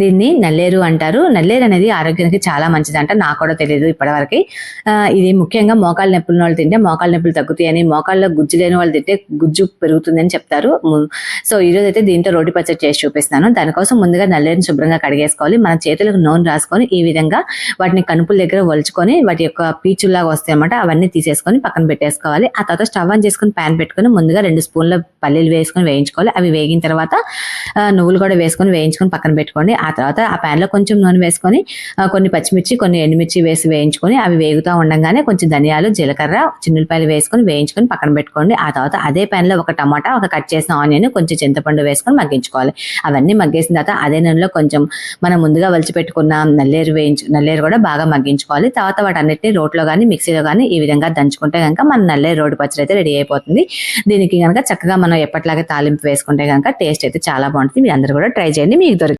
దీన్ని నల్లేరు అంటారు. నల్లేరు అనేది ఆరోగ్యానికి చాలా మంచిది అంట. నాకు కూడా తెలియదు ఇప్పటివరకు. ఇది ముఖ్యంగా మోకాళ్ళ నొప్పులు వాళ్ళు తింటే మోకాళ్ళ నొప్పులు తగ్గుతాయని మోకాళ్ళలో గుజ్జు లేని వాళ్ళు తింటే గుజ్జు పెరుగుతుందని చెప్తారు. సో ఈ రోజు అయితే దీంతో రోటి పచ్చడి చేసి చూపిస్తాను దానికోసం ముందుగా నల్లేరుని శుభ్రంగా కడిగేసుకోవాలి. మన చేతులకు నూనె రాసుకొని ఈ విధంగా వాటిని కనుపుల దగ్గర వలుచుకొని వాటి యొక్క పీచులాగా వస్తాయి అన్నమాట అవన్నీ తీసేసుకొని పక్కన పెట్టేసుకోవాలి. ఆ తర్వాత స్టవ్ ఆన్ చేసుకొని ప్యాన్ పెట్టుకొని ముందుగా రెండు స్పూన్ల పల్లీలు వేసుకొని వేయించుకోవాలి. అవి వేగిన తర్వాత నువ్వులు కూడా వేసుకొని వేయించుకొని పక్కన పెట్టుకోండి. ఆ తర్వాత ఆ ప్యాన్లో కొంచెం నూనె వేసుకొని కొన్ని పచ్చిమిర్చి కొన్ని ఎండుమిర్చి వేసి వేయించుకొని అవి వేగుతూ ఉండగానే కొంచెం ధనియాలు జీలకర్ర చిన్నులపాయలు వేసుకొని వేయించుకొని పక్కన పెట్టుకోండి. ఆ తర్వాత అదే ప్యాన్లో ఒక టమాటా ఒక కట్ చేసిన ఆనియన్ కొంచెం చింతపండు వేసుకొని మగ్గించుకోవాలి. అవన్నీ మగ్గేసిన తర్వాత అదే నూనెలో కొంచెం మనం ముందుగా వలిచి పెట్టుకున్న నల్లేరు వేయించు నల్లేరు కూడా బాగా మగ్గించుకోవాలి. తర్వాత వాటన్నిటిని రోట్లో కానీ మిక్సీలో కానీ ఈ విధంగా దంచుకుంటే కనుక మన నల్లేరు రోడ్డు పచ్చడి అయితే రెడీ అయిపోతుంది. దీనికి కనుక చక్కగా మనం ఎప్పటిలాగే తాలింపు వేసుకుంటే కనుక టేస్ట్ అయితే చాలా బాగుంటుంది. మీరు అందరూ కూడా ట్రై చేయండి. మీకు దొరికి